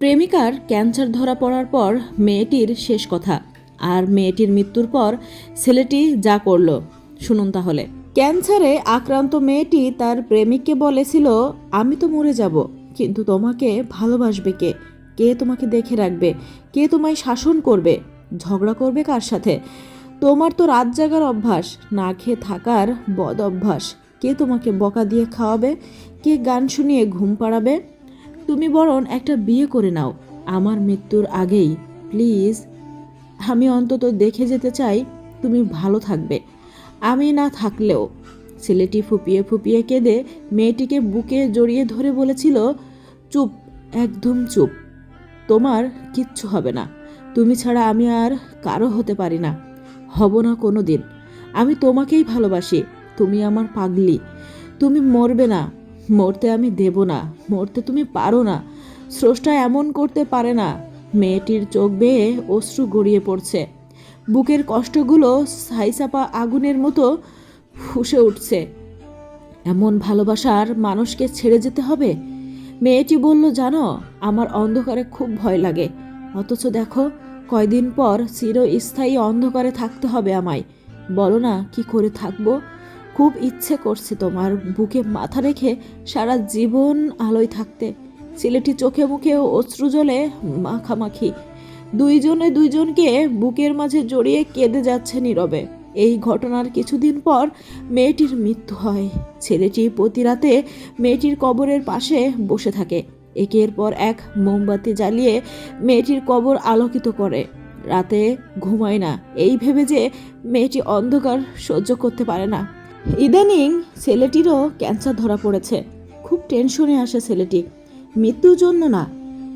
প্রেমিকার ক্যান্সার ধরা পড়ার পর মেয়েটির শেষ কথা, আর মেয়েটির মৃত্যুর পর ছেলেটি যা করল। শুনুন তাহলে। ক্যান্সারে আক্রান্ত মেয়েটি তার প্রেমিককে বলেছিল, আমি তো মরে যাব, কিন্তু তোমাকে ভালোবাসবে কে? কে তোমাকে দেখে রাখবে? কে তোমায় শাসন করবে? ঝগড়া করবে কার সাথে? তোমার তো রাত জাগার অভ্যাস, না খেয়ে থাকার বদ অভ্যাস। কে তোমাকে বকা দিয়ে খাওয়াবে? কে গান শুনিয়ে ঘুম পাড়াবে? তুমি বরং একটা বিয়ে করে নাও। আমার মৃত্যুর আগেই, প্লিজ, আমি অন্তত দেখে যেতে চাই, তুমি ভালো থাকবে। আমি না থাকলেও, ছেলেটি ফুপিয়ে ফুপিয়ে কেঁদে মেয়েটিকে বুকে জড়িয়ে ধরে বলেছিল, চুপ, একদম চুপ। তোমার কিচ্ছু হবে না। তুমি ছাড়া আমি আর কারও হতে পারি না। হব না কোনো দিন আমি তোমাকেই ভালোবাসি। তুমি আমার পাগলি। তুমি মরবে না। মরতে আমি দেব না, মরতে তুমি পারো না। স্রষ্টা এমন করতে পারে না। মেয়েটির চোখ বেয়ে অশ্রু গড়িয়ে পড়ছে। বুকের কষ্টগুলো ছাইচাপা আগুনের মতো ফুসে উঠছে। এমন ভালোবাসার মানুষকে ছেড়ে যেতে হবে? মেয়েটি বলল, জানো, আমার অন্ধকারে খুব ভয় লাগে। অথচ দেখো, কয়দিন পর চিরস্থায়ী অন্ধকারে থাকতে হবে আমায়। বলো না, কি করে থাকব? খুব ইচ্ছে করছে তোমার বুকে মাথা রেখে সারা জীবন আলোয় থাকতে। ছেলেটি চোখে মুখে অশ্রু জলে মাখামাখি। দুইজনে দুইজনকে বুকের মাঝে জড়িয়ে কেঁদে যাচ্ছে নীরবে। এই ঘটনার কিছুদিন পর মেয়েটির মৃত্যু হয়। ছেলেটি প্রতি রাতে মেয়েটির কবরের পাশে বসে থাকে। একের পর এক মোমবাতি জ্বালিয়ে মেয়েটির কবর আলোকিত করে। রাতে ঘুমায় না। এই ভেবে যে মেয়েটি অন্ধকার সহ্য করতে পারে না। ইদানিং ছেলেটিরও ক্যান্সার ধরা পড়েছে। খুব টেনশনে আসে ছেলেটি। মৃত্যুর জন্য না।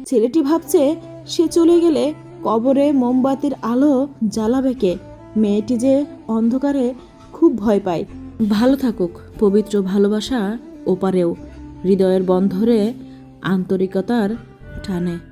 ছেলেটি ভাবছে সে চলে গেলে কবরে মোমবাতির আলো জ্বালাবে কে? মেয়েটি যে অন্ধকারে খুব ভয় পায়। ভালো থাকুক, পবিত্র ভালোবাসা ওপারেও। হৃদয়ের বন্ধরে আন্তরিকতার টানে।